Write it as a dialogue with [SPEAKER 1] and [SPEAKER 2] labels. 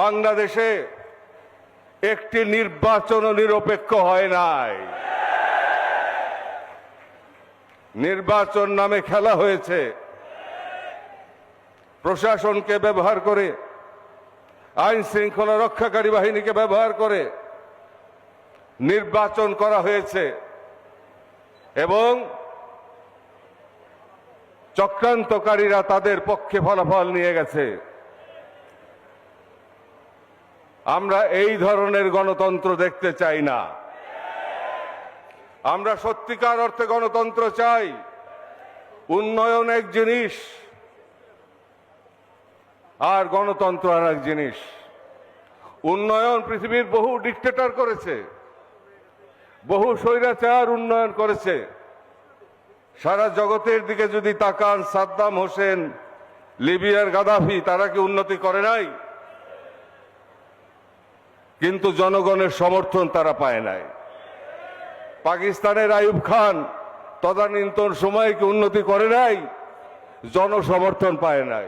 [SPEAKER 1] বাংলাদেশে একটি নির্বাচন নিরপেক্ষ হয় নাই। নির্বাচন নামে খেলা হয়েছে। প্রশাসনকে ব্যবহার করে, আইন শৃঙ্খলা রক্ষাকারী বাহিনীকে ব্যবহার করে নির্বাচন করা হয়েছে এবং চক্রান্তকারীরা তাদের পক্ষে ফলাফল নিয়ে গেছে। আমরা এই ধরনের গণতন্ত্র দেখতে চাই না। আমরা সত্যিকার অর্থে গণতন্ত্র চাই। উন্নয়ন এক জিনিস, আর গণতন্ত্র আর এক জিনিস। উন্নয়ন পৃথিবীর বহু ডিক্টেটর করেছে, বহু স্বৈরাচার উন্নয়ন করেছে। সারা জগতের দিকে যদি তাকান সাদ্দাম হোসেন, লিবিয়ার গাদাফি, তারা কি উন্নতি করে নাই? কিন্তু জনগণের সমর্থন তারা পায় নাই। পাকিস্তানের আয়ুব খান তদানীন্তন সময়কে উন্নতি করে নাই? জনসমর্থন পায় নাই।